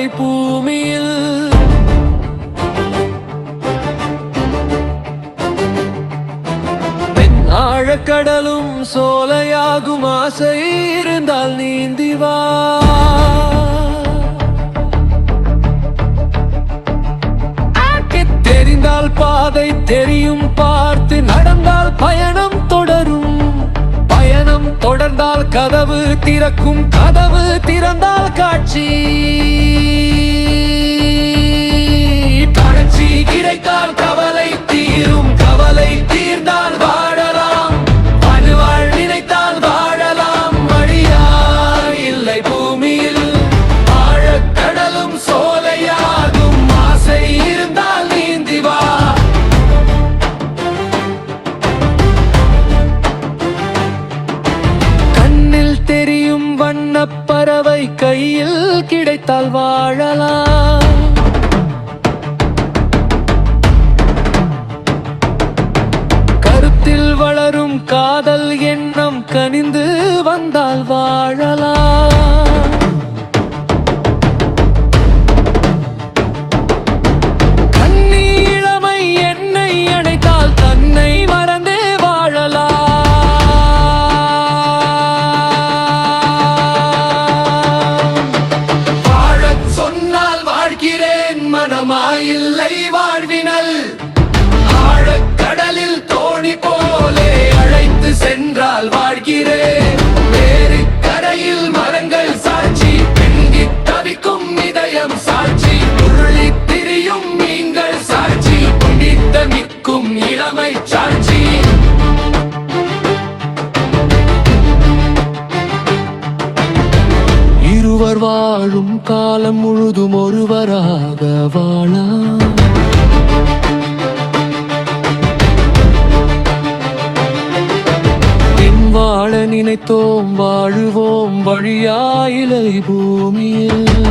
வழியா பூமியில். பெண் ஆழக்கடலும் சோலையாகும் ஆசை இருந்தால் நீந்தி வா. தெரிந்தால் பாதை தெரியும் பார்த்து நடந்தால் பயணம் தொடரும். பயணம் தொடர்ந்தால் கதவு திறக்கும் கதவு கிடைத்தால் வாழலாம். கருத்தில் வளரும் காதல் எண்ணம் கனிந்து நிற்கும் இளமை சாட்சி இருவர் வாழும் காலம் முழுதும் ஒருவராக வாழலாம் வாழ நினைத்தோம் வாழுவோம் வழியாயிலை பூமியில்.